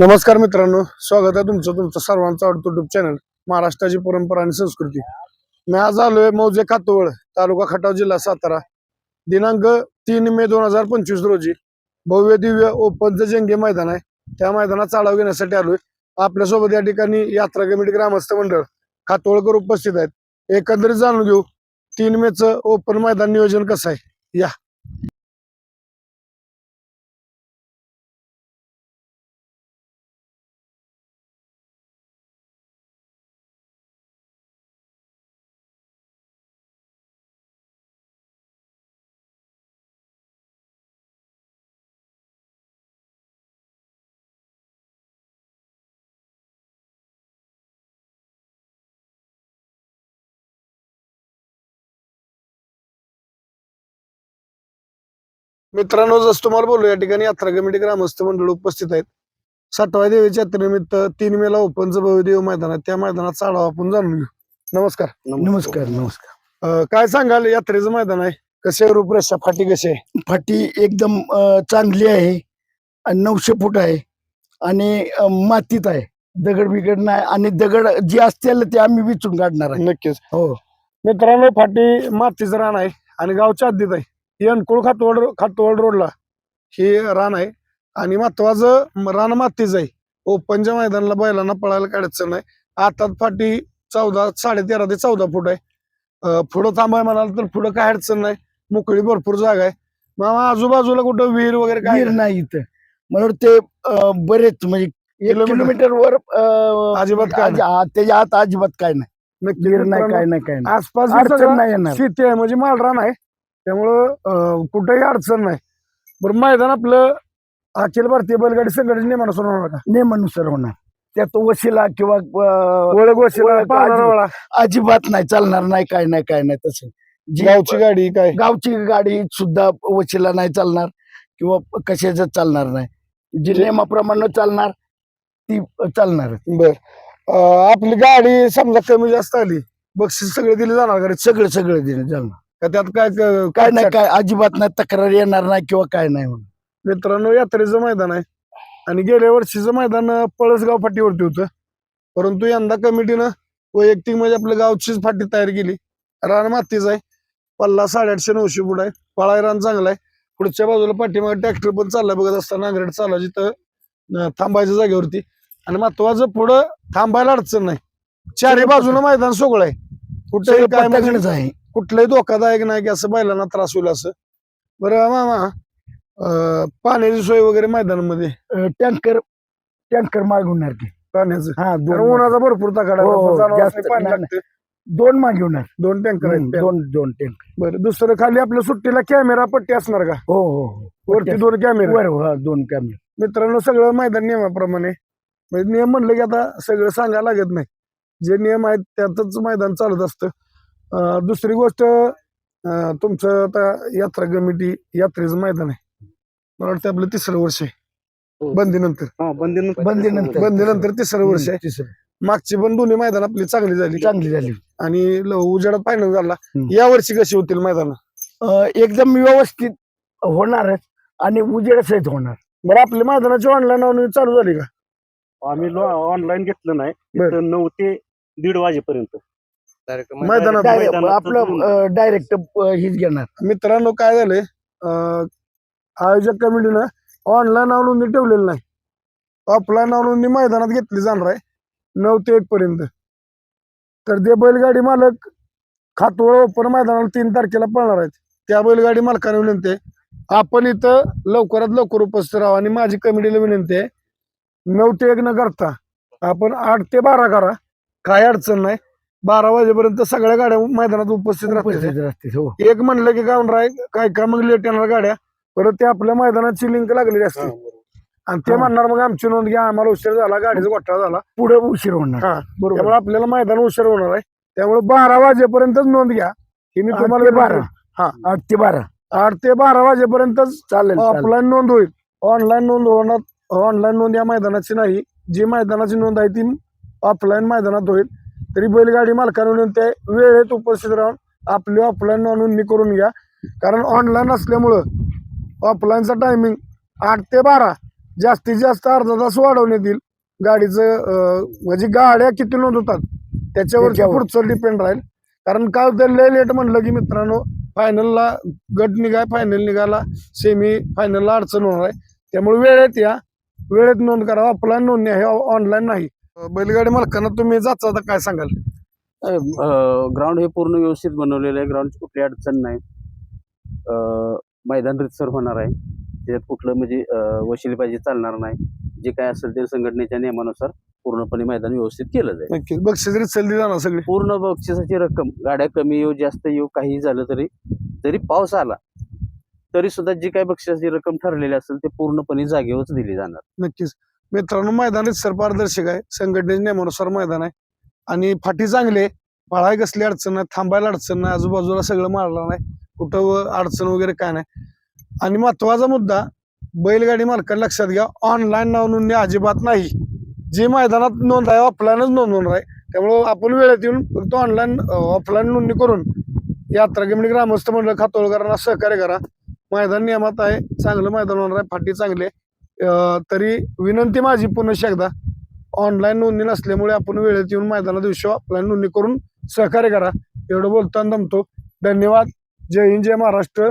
नमस्कार मित्रांनो स्वागत आहे तुमचं तुमचं सर्वांचं आवडतो युट्यूब चॅनल महाराष्ट्राची परंपरा आणि संस्कृती. मी आज आलोय मौजे खातोवळ तालुका खटाव जिल्हा सातारा. दिनांक तीन मे दोन हजार पंचवीस रोजी भव्य दिव्य ओपनचं जंगे मैदान आहे. त्या मैदानात चाळाव घेण्यासाठी आलोय. आपल्यासोबत या ठिकाणी यात्रा कमिटी ग्रामस्थ मंडळ खातोळकर उपस्थित आहेत. एकंदरीत जाणून घेऊ तीन मेचं ओपन मैदान नियोजन कसं आहे? या. मित्रांनो जसं तुम्हाला बोललो या ठिकाणी यात्रा कमिटी ग्रामस्थ मंडळ उपस्थित आहेत. साठवाय देवीच्या यात्रेनिमित्त तीन मेला ओपनचं भव्य देव मैदान आहे त्या मैदानात चाळाव आपण जाणून घेऊ. नमस्कार. नमस्कार नमस्कार. अं, काय सांगाल यात्रेचं मैदान आहे? कसे रूपरेषा फाटी कशी आहे? फाटी एकदम अ, चांगली आहे आणि नऊशे फूट आहे आणि अ, मातीत आहे. दगड बिगड नाही आणि दगड जे असतील ते आम्ही विचून काढणार आहे. नक्कीच. हो. मित्रांनो फाटी मातीचं रान आहे आणि गावच्या हद्दीत आहे. ही अनकुळ खातवड खातवड रोडला ही रान आहे. आणि महत्वाचं रान मातीच आहे. ओपनच्या मैदानाला बैलांना पळायला काढायचं नाही. आता फाटी चौदा साडे तेरा ते चौदा फूट आहे. पुढं थांबाय म्हणाल तर पुढं काय अडचण नाही. मोकळी भरपूर जागा आहे. मामा आजूबाजूला कुठं विहीर वगैरे काय नाही इथं. वाटते अ, बरेच म्हणजे एक किलोमीटर? वर अजिबात काय त्याच्या आत अजिबात काय नाही. काय नाही काय नाही. आसपास हे अडचण सगळं नाही येणार. शेती आहे. म्हणजे मालरान आहे. त्यामुळं कुठेही अडचण नाही. बरं मैदान आपलं अखिल भारतीय बैलगाडी संघटने नियमानुसार होणार का? नियमानुसार होणार. त्यात वशिला किंवा ओळख वशिला अजिबात नाही चालणार नाही काय नाही काय नाही तसं. जी गावची गाडी काय? गावची गाडी सुद्धा वशिला नाही चालणार किंवा कशाच चालणार नाही. जी नियमाप्रमाणे चालणार ती चालणार बर. आपली गाडी समजा कमी जास्त आली बक्षीस सगळे दिले जाणार? सगळं सगळं देणं चालणार का त्यात काय काय नाही काय अजिबात नाही तक्रार येणार नाही किंवा काय नाही होणार मित्रांनो यात्रेचं मैदान आहे. आणि गेल्या वर्षीचं मैदान पळसगाव फाटीवरती होतं. परंतु यंदा कमिटीनं वैयक्तिक म्हणजे आपल्या गावचीच फाटी तयार केली. रान मातीच आहे. पल्ला साडेआठशे नऊशे फूट आहे. पळाय रान चांगला आहे. पुढच्या बाजूला पाठीमागे ट्रॅक्टर पण चाललाय. बघत असताना नांगरेट चालला जिथं थांबायच्या जागेवरती. आणि महत्वाचं पुढं थांबायला अडचण नाही. चारही बाजूला मैदान सोगळं आहे. सगळं काय म्हणजे आहे. कुठलंही धोकादायक नाही की असं बैलांना त्रास होईल असं. बरं मामा पाण्याची सोय वगैरे मैदानामध्ये? टँकर टँकर मागवणार की. पाण्याचं? हा दोन उन्हाचा भरपूर तकाडा हो, नाही, दोन मागवणार. दोन टँकर आहेत त्या. दोन दोन टँकर. बरं दुसरं खाली आपल्या सुट्टीला कॅमेरा पट्टी असणार का? हो हो हो. वरती दोन कॅमेरे. वर हा, दोन कॅमेरे. मित्रांनो सगळं मैदान नियमाप्रमाणे. म्हणजे नियम म्हणलं की आता सगळं सांगायला लागत नाही. जे नियम आहेत त्यातच मैदान चालत असतं. दुसरी गोष्ट तुमचं आता यात्रा कमिटी यात्रेचं मैदान आहे. मला वाटतं आपलं तिसरं वर्ष आहे. हो. बंदीनंतर. हा बंदीनंतर. बंदीनंतर. बंदीनंतर तिसरं वर्ष आहे. मागची पण दोन्ही मैदान आपली चांगली झाली. चांगली झाली. आणि ल- उजेडात फायनल झाला. या वर्षी कशी होतील मैदान? एकदम व्यवस्थित होणारच आणि उजेड सहित होणार. बरं आपल्या मैदानाची ऑनलाईन नोंदणी चालू झाली का? आम्ही ऑनलाईन घेतलं नाही. नऊ ते दीड वाजेपर्यंत. मैदानात आपलं. डायरेक्ट हीच घेणार. मित्रांनो काय झालंय? अं, आयोजक कमिटीनं ऑनलाईन नाव नोंदणी ठेवलेली नाही. ऑफलाईन नाव नोंदणी मैदानात घेतली जाणार आहे. नऊ ते एक पर्यंत. तर ते बैलगाडी मालक खातोळ ओपन मैदानाला तीन तारखेला पळणार आहेत त्या बैलगाडी मालकाने विनंती आहे आपण इथं लवकरात लवकर उपस्थित राहा आणि माझी कमिटीला विनंती आहे नऊ ते एक न करता आपण आठ ते बारा करा काय अडचण नाही. बारा वाजेपर्यंत सगळ्या गाड्या मैदानात उपस्थित राहतील, हो. एक म्हणलं की गाऊन राय काय काय मग लेट येणार गाड्या? परत ते आपल्या मैदानाची लिंक लागलेली असते. आणि ते हा. म्हणणार मग आमची नोंद घ्या आम्हाला उशीर झाला गाडीचा घोटाळा झाला. पुढे उशीर होणार. हा. बरोबर. त्यामुळे आपल्याला मैदान उशीर होणार आहे. त्यामुळे बारा वाजेपर्यंतच नोंद घ्या. ही मी आठ तुम्हाला ते बारा. हा. आठ ते बारा. आठ ते बारा वाजेपर्यंतच चालेल. चालेल. ऑफलाईन नोंद होईल. ऑनलाईन नोंद होणार ऑनलाईन नोंद या मैदानाची नाही. जी मैदानाची नोंद आहे ती ऑफलाईन मैदानात होईल. तरी बैलगाडी मालकाने विनंती आहे वेळेत उपस्थित राहून आपली ऑफलाईन नोंदणी करून घ्या. कारण ऑनलाईन असल्यामुळं ऑफलाईनचा टायमिंग आठ ते बारा जास्तीत जास्त अर्धा तास वाढवण्यात येईल. गाडीचं म्हणजे गाड्या किती नोंद होतात त्याच्यावर. पुढचं डिपेंड राहील. कारण काय होतं लय लेट म्हणलं की मित्रांनो फायनलला गट निघाय फायनल निघाला सेमी फायनलला अडचण होणार आहे. त्यामुळे वेळेत या. वेळेत नोंद करा ऑफलाईन नोंदणी आहे ऑनलाईन नाही. बैलगाडी मालकांना तुम्ही जाता आता काय सांगाल? ग्राउंड हे पूर्ण व्यवस्थित बनवलेलं आहे. ग्राउंडची कुठली अडचण नाही. मैदान रितसर होणार आहे. त्याच्यात कुठलं म्हणजे अं, वशिलेबाजी चालणार नाही. जे काय असेल ते संघटनेच्या नियमानुसार पूर्णपणे मैदान व्यवस्थित केलं जाईल. नक्कीच. बक्षीस रितसर जाणार सगळी? पूर्ण बक्षिसाची रक्कम गाड्या कमी येऊ जास्त येऊ काही झालं तरी जरी पाऊस आला तरी सुद्धा जी काही बक्षिसाची रक्कम ठरलेली असेल ते पूर्णपणे जागेवरच दिली जाणार. नक्कीच. मित्रांनो मैदान सर पारदर्शक आहे. संघटनेच्या नियमानुसार मैदान आहे. आणि फाटी चांगली आहे. पळाय कसली अडचण नाही थांबायला अडचण नाही आजूबाजूला सगळं मारलं नाही. कुठं अडचण वगैरे काय नाही. आणि महत्त्वाचा मुद्दा बैलगाडी मालकांना लक्षात घ्या ऑनलाईन नाव नोंदणी अजिबात नाही. जी मैदानात नोंद आहे ऑफलाईनच नोंद आहे. त्यामुळं आपण वेळेत येऊन फक्त ऑनलाईन ऑफलाईन नोंदणी करून यात्रा कमिटी ग्रामस्थ मंडळ खातोळकरांना सहकार्य करा. मैदान नियमात आहे चांगलं मैदान होणार आहे फाटी चांगली आहे. तरी विनंती माझी पुन्हा एकदा ऑनलाईन नोंदणी नसल्यामुळे आपण वेळेत येऊन मैदाना दिवशी ऑफलाईन नोंदणी करून सहकार्य करा. एवढं बोलताना दमतो. धन्यवाद. जय हिंद जय महाराष्ट्र.